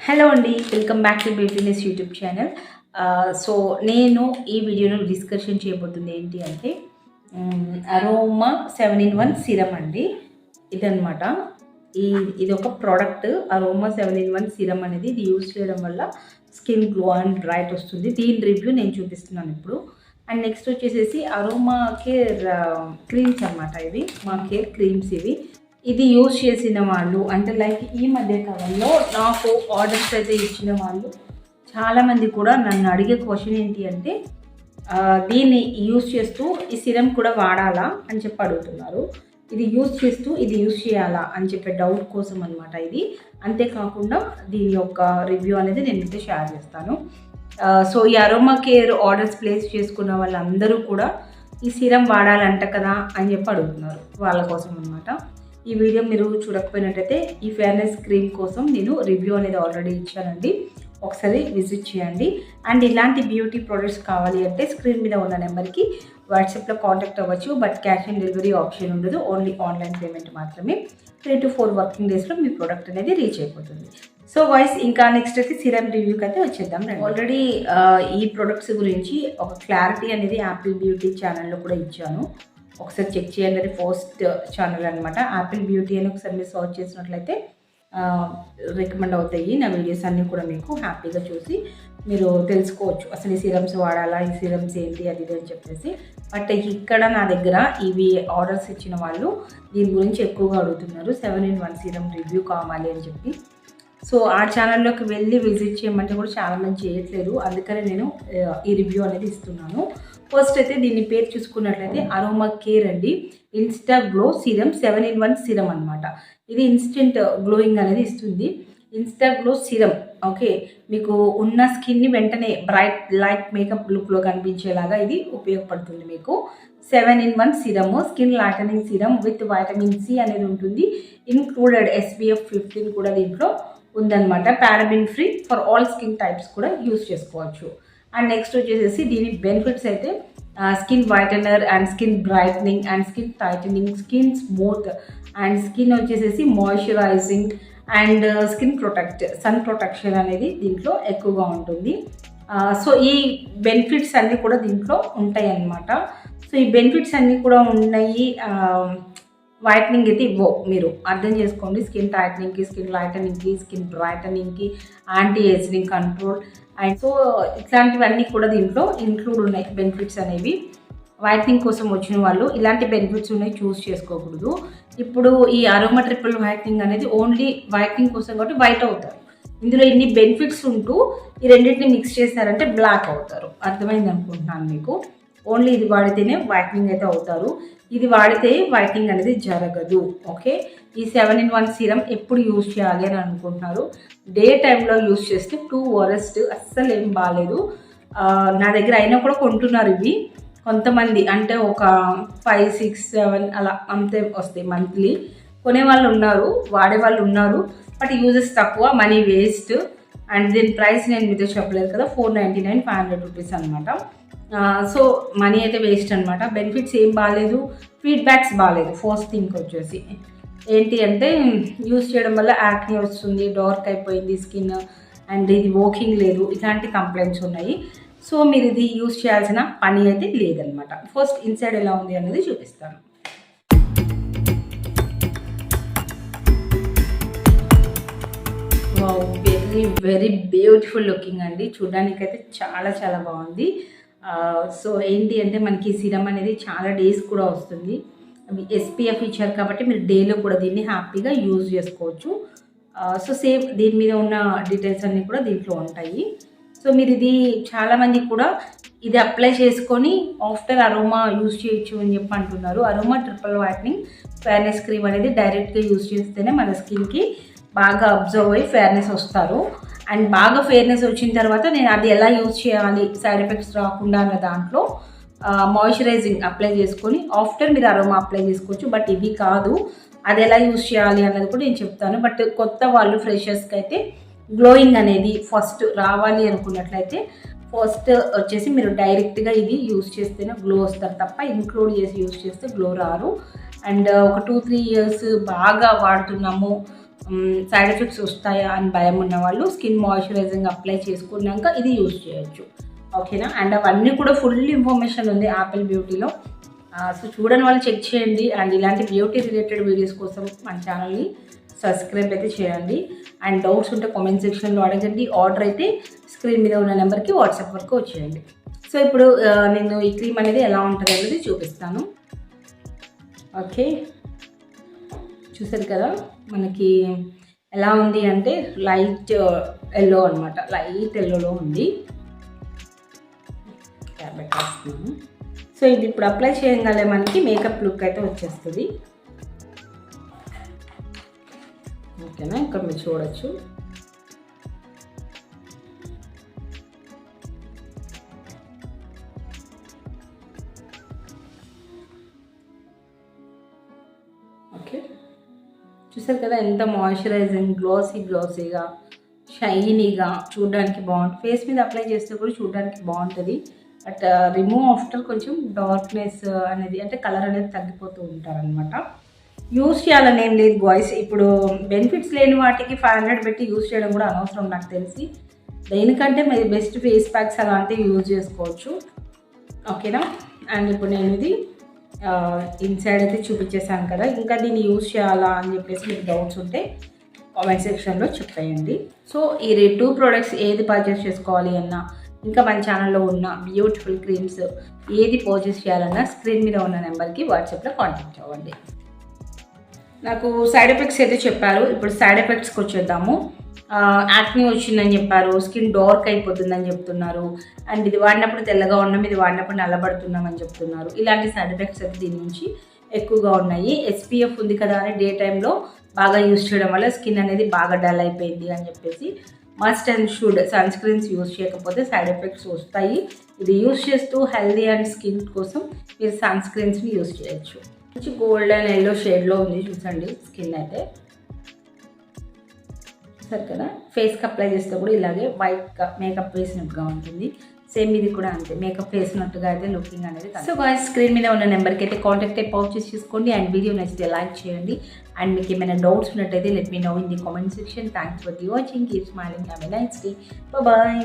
Hello అండి welcome back to Beautyness YouTube channel so నేను ఈ వీడియోలో డిస్కషన్ చేయబోతుంది ఏంటి అంటే aroma seven in one serum అండి. ఇదనమాట ఈ ఇది ఒక product aroma seven in one serum అనేది ఇది యూజ్ చేయడం వల్ల స్కిన్ గ్లో అండ్ బ్రైట్ వస్తుంది. దీని రివ్యూ నేను చూపిస్తున్నాను ఇప్పుడు. అండ్ నెక్స్ట్ వచ్చేసేసి అరోమా కేర్ క్రీమ్స్ అనమాట ఇవి. మా కేర్ క్రీమ్స్ ఇవి. ఇది యూజ్ చేసిన వాళ్ళు అంటే లైక్ ఈ మధ్య కాలంలో నాకు ఆర్డర్స్ అయితే ఇచ్చిన వాళ్ళు చాలామంది కూడా నన్ను అడిగే క్వశ్చన్ ఏంటి అంటే దీన్ని యూజ్ చేస్తూ ఈ సిరం కూడా వాడాలా అని చెప్పి అడుగుతున్నారు. ఇది యూజ్ చేస్తూ ఇది యూజ్ చేయాలా అని చెప్పే డౌట్ కోసం అనమాట ఇది. అంతేకాకుండా దీని యొక్క రివ్యూ అనేది నేను అయితే షేర్ చేస్తాను సో ఈ అరోమా కేర్ ఆర్డర్స్ ప్లేస్ చేసుకున్న వాళ్ళందరూ కూడా ఈ సిరం వాడాలంట కదా అని చెప్పి అడుగుతున్నారు వాళ్ళ కోసం అనమాట ఈ వీడియో మీరు చూడకపోయినట్టయితే ఈ ఫేర్నెస్ క్రీమ్ కోసం నేను రివ్యూ అనేది ఆల్రెడీ ఇచ్చానండి. ఒకసారి విజిట్ చేయండి. అండ్ ఇలాంటి బ్యూటీ ప్రొడక్ట్స్ కావాలి అంటే స్క్రీన్ మీద ఉన్న నెంబర్కి వాట్సాప్లో కాంటాక్ట్ అవ్వచ్చు. But cash on delivery option ఉండదు. ఓన్లీ ఆన్లైన్ పేమెంట్ మాత్రమే. త్రీ టు ఫోర్ వర్కింగ్ డేస్లో మీ ప్రోడక్ట్ అనేది రీచ్ అయిపోతుంది. సో వాయిస్ ఇంకా నెక్స్ట్ అయితే సిరమ్ రివ్యూకి అయితే వచ్చేద్దాం ఆల్రెడీ ఈ ప్రొడక్ట్స్ గురించి ఒక క్లారిటీ అనేది యాపిల్ బ్యూటీ ఛానల్లో కూడా ఇచ్చాను. ఒకసారి చెక్ చేయండి అది ఫస్ట్ ఛానల్ అనమాట యాపిల్ బ్యూటీ అని ఒకసారి మీరు సర్చ్ చేసినట్లయితే రికమెండ్ అవుతాయి. నా వీడియోస్ అన్నీ కూడా మీకు హ్యాపీగా చూసి మీరు తెలుసుకోవచ్చు. అసలు ఈ సిరమ్స్ వాడాలా ఈ సిరమ్స్ ఏంటి అది ఇది అని చెప్పేసి. బట్ ఇక్కడ నా దగ్గర ఇవి ఆర్డర్స్ ఇచ్చిన వాళ్ళు దీని గురించి ఎక్కువగా అడుగుతున్నారు. Seven in one serum review కావాలి అని చెప్పి. సో ఆ ఛానల్లోకి వెళ్ళి విజిట్ చేయమంటే కూడా చాలామంది చేయట్లేదు అందుకని నేను ఈ రివ్యూ అనేది ఇస్తున్నాను. ఫస్ట్ అయితే దీని పేరు చూసుకున్నట్లయితే అరోమా కేర్ అండి. Insta glow serum seven in one serum అనమాట ఇది ఇన్స్టెంట్ గ్లోయింగ్ అనేది ఇస్తుంది. ఇన్స్టా గ్లో సీరం ఓకే మీకు ఉన్న స్కిన్ని వెంటనే బ్రైట్ లైట్ మేకప్ లుక్లో కనిపించేలాగా ఇది ఉపయోగపడుతుంది మీకు. Seven in one serum skin lightening serum with vitamin C అనేది ఉంటుంది. ఇన్క్లూడెడ్ ఎస్పీఎఫ్ ఫిఫ్టీన్ కూడా దీంట్లో ఉందన్నమాట. Paraben free for all skin types కూడా యూస్ చేసుకోవచ్చు. అండ్ నెక్స్ట్ వచ్చేసేసి దీని బెనిఫిట్స్ అయితే skin whitener and skin brightening and skin tightening skin smooth and skin వచ్చేసేసి moisturizing and skin protect sun protection అనేది దీంట్లో ఎక్కువగా ఉంటుంది. సో ఈ బెనిఫిట్స్ అన్నీ కూడా దీంట్లో ఉంటాయి అన్నమాట సో ఈ బెనిఫిట్స్ అన్నీ కూడా ఉన్నాయి వైట్నింగ్ అయితే ఇవ్వవు మీరు. అర్థం చేసుకోండి స్కిన్ టైట్నింగ్కి స్కిన్ లైటనింగ్కి skin బ్రైటనింగ్కి anti aging control and so ఇట్లాంటివన్నీ కూడా దీంట్లో ఇంక్లూడ్ ఉన్నాయి బెనిఫిట్స్ అనేవి. వైట్నింగ్ కోసం వచ్చిన వాళ్ళు ఇలాంటి బెనిఫిట్స్ ఉన్నాయి చూస్ చేసుకోకూడదు. ఇప్పుడు ఈ అరోమా ట్రిపుల్ వైట్నింగ్ అనేది ఓన్లీ వైట్నింగ్ కోసం కాబట్టి వైట్ అవుతారు. ఇందులో ఇన్ని బెనిఫిట్స్ ఉంటూ ఈ రెండింటిని మిక్స్ చేశారంటే బ్లాక్ అవుతారు. అర్థమైంది అనుకుంటున్నాను మీకు. ఓన్లీ ఇది వాడితేనే వైట్నింగ్ అయితే అవుతారు. ఇది వాడితే వైటింగ్ అనేది జరగదు ఓకే ఈ సెవెన్ ఇన్ వన్ సీరం ఎప్పుడు యూజ్ చేయాలి అని అనుకుంటున్నారు? డే టైంలో యూజ్ చేస్తే టూ వరస్ట్ అస్సలు ఏం బాగాలేదు నా దగ్గర అయినా కూడా కొంటున్నారు ఇవి. కొంతమంది అంటే ఒక ఫైవ్ సిక్స్ సెవెన్ అలా అంతే వస్తాయి మంత్లీ కొనే వాళ్ళు ఉన్నారు వాడే వాళ్ళు ఉన్నారు బట్ యూజెస్ తక్కువ మనీ వేస్ట్ అండ్ దీని ప్రైస్ నేను మీతో చెప్పలేదు కదా four ninety nine five hundred rupees అనమాట సో మనీ అయితే వేస్ట్ అనమాట బెనిఫిట్స్ ఏం బాగాలేదు ఫీడ్బ్యాక్స్ బాగాలేదు ఫస్ట్ థింగ్ వచ్చేసి. ఏంటి అంటే యూస్ చేయడం వల్ల యాక్ని వస్తుంది డార్క్ అయిపోయింది స్కిన్ అండ్ ఇది వాకింగ్ లేదు ఇలాంటి కంప్లైంట్స్ ఉన్నాయి. సో మీరు ఇది యూస్ చేయాల్సిన పని అయితే లేదనమాట ఫస్ట్ ఇన్సైడ్ ఎలా ఉంది అనేది చూపిస్తాను. వెరీ వెరీ బ్యూటిఫుల్ లుకింగ్ అండి. చూడడానికైతే చాలా చాలా బాగుంది. సో ఏంటి అంటే మనకి సిరం అనేది చాలా డేస్ కూడా వస్తుంది. ఎస్పీఎఫ్ ఇచ్చారు కాబట్టి మీరు డేలో కూడా దీన్ని హ్యాపీగా యూజ్ చేసుకోవచ్చు. సో సేమ్ దీని మీద ఉన్న డీటెయిల్స్ అన్నీ కూడా దీంట్లో ఉంటాయి. సో మీరు ఇది చాలామంది కూడా ఇది అప్లై చేసుకొని ఆఫ్టర్ అరోమా యూజ్ చేయొచ్చు అని చెప్పి అంటున్నారు. Aroma triple whitening fairness cream అనేది డైరెక్ట్గా యూజ్ చేస్తేనే మన స్కిన్కి బాగా అబ్జర్వ్ అయ్యి ఫేర్నెస్ వస్తారు. అండ్ బాగా ఫేర్నెస్ వచ్చిన తర్వాత నేను అది ఎలా యూజ్ చేయాలి సైడ్ ఎఫెక్ట్స్ రాకుండా అన్న దాంట్లో మాయిశ్చరైజింగ్ అప్లై చేసుకొని ఆఫ్టర్ మీరు అరోమా అప్లై చేసుకోవచ్చు బట్ ఇవి కాదు. అది ఎలా యూజ్ చేయాలి అన్నది కూడా నేను చెప్తాను. బట్ కొత్త వాళ్ళు ఫ్రెషర్స్కి అయితే గ్లోయింగ్ అనేది ఫస్ట్ రావాలి అనుకున్నట్లయితే ఫస్ట్ వచ్చేసి మీరు డైరెక్ట్గా ఇది యూజ్ చేస్తేనే గ్లో వస్తారు తప్ప ఇంక్లూడ్ చేసి యూజ్ చేస్తే గ్లో రారు. అండ్ ఒక టూ త్రీ ఇయర్స్ బాగా వాడుతున్నాము. సైడ్ ఎఫెక్ట్స్ వస్తాయా అని భయం ఉన్న వాళ్ళు స్కిన్ మాయిశ్చరైజింగ్ అప్లై చేసుకున్నాక ఇది యూజ్ చేయొచ్చు. ఓకేనా అండ్ అవన్నీ కూడా ఫుల్ ఇన్ఫర్మేషన్ ఉంది యాపిల్ బ్యూటీలో సో చూడని వాళ్ళు చెక్ చేయండి. అండ్ ఇలాంటి బ్యూటీ రిలేటెడ్ వీడియోస్ కోసం మన ఛానల్ని సబ్స్క్రైబ్ అయితే చేయండి. అండ్ డౌట్స్ ఉంటే కామెంట్ సెక్షన్లో అడగండి. ఆర్డర్ అయితే స్క్రీన్ మీద ఉన్న నెంబర్కి వాట్సాప్ వరకు వచ్చేయండి. సో ఇప్పుడు నేను ఈ క్రీమ్ అనేది ఎలా ఉంటుంది అనేది చూపిస్తాను. ఓకే చూసారు కదా మనకి ఎలా ఉంది అంటే లైట్ ఎల్లో అనమాట లైట్ ఎల్లోలో ఉంది. ట్యాబ్లెట్ వేస్తున్నాను. సో ఇది ఇప్పుడు అప్లై చేయగానే మనకి మేకప్ లుక్ అయితే వచ్చేస్తుంది. ఓకేనా? ఇక్కడ మీరు చూడొచ్చు. ఓకే. చూసారు కదా ఎంత మాయిశ్చరైజింగ్ గ్లోసీ గ్లోసీగా షైనీగా చూడడానికి బాగుంటుంది ఫేస్ మీద అప్లై చేస్తే కూడా చూడడానికి బాగుంటుంది. బట్ రిమూవ్ uh, ఆఫ్టర్ కొంచెం డార్క్నెస్ అనేది అంటే కలర్ అనేది తగ్గిపోతూ ఉంటారనమాట యూస్ చేయాలని ఏం లేదు బాయ్స్ ఇప్పుడు బెనిఫిట్స్ లేని వాటికి ఫైవ్ హండ్రెడ్ పెట్టి యూస్ చేయడం కూడా అనవసరం నాకు తెలిసి. దేనికంటే మీరు బెస్ట్ ఫేస్ ప్యాక్స్ అలాంటివి యూజ్ చేసుకోవచ్చు. ఓకేనా అండ్ ఇప్పుడు నేను ఇది ఇన్సైడ్ అయితే చూపించేసాను కదా. ఇంకా దీన్ని యూజ్ చేయాలా అని చెప్పేసి మీకు డౌట్స్ ఉంటే కామెంట్ సెక్షన్లో చెప్పేయండి. సో ఈ టూ ప్రోడక్ట్స్ ఏది పర్చేస్ చేసుకోవాలి అన్నా ఇంకా మన ఛానల్లో ఉన్న బ్యూటిఫుల్ క్రీమ్స్ ఏది పర్చేస్ చేయాలన్నా స్క్రీన్ మీద ఉన్న నెంబర్కి వాట్సాప్లో కాంటాక్ట్ అవ్వండి. నాకు సైడ్ ఎఫెక్ట్స్ అయితే చెప్పారు. ఇప్పుడు సైడ్ ఎఫెక్ట్స్కి వచ్చేద్దాము. యాక్ని వచ్చిందని చెప్పారు స్కిన్ డార్క్ అయిపోతుందని చెప్తున్నారు అండ్ ఇది వాడినప్పుడు తెల్లగా ఉన్నాం ఇది వాడినప్పుడు నల్లబడుతున్నాం అని చెప్తున్నారు. ఇలాంటి సైడ్ ఎఫెక్ట్స్ అయితే దీని నుంచి ఎక్కువగా ఉన్నాయి. ఎస్పీఎఫ్ ఉంది కదా అని డే టైంలో బాగా యూజ్ చేయడం వల్ల స్కిన్ అనేది బాగా డల్ అయిపోయింది అని చెప్పేసి must and should sunscreens use చేయకపోతే సైడ్ ఎఫెక్ట్స్ వస్తాయి. ఇది యూజ్ చేస్తూ హెల్దీ అండ్ స్కిన్ కోసం మీరు సన్ స్క్రీన్స్ని యూజ్ చేయొచ్చు. మంచి గోల్డెన్ ఎల్లో షేడ్లో ఉంది చూసండి స్కిన్ అయితే. చూసారు కదా? ఫేస్కి అప్లై చేస్తే కూడా ఇలాగే వైట్ మేకప్ వేసినట్టుగా ఉంటుంది. సేమ్ ఇది కూడా అంతే. మేకప్ వేసినట్టుగా అయితే లుకింగ్ అనేది సో గాయస్ స్క్రీన్ మీద ఉన్న నెంబర్కి అయితే కాంటాక్ట్ అయితే పర్చేస్ చేసుకోండి అండ్ వీడియో నచ్చితే లైక్ చేయండి. అండ్ మీకు ఏమైనా డౌట్స్ ఉన్నట్టయితే let me know in the comment section thanks for the watching keep smiling have a nice day bye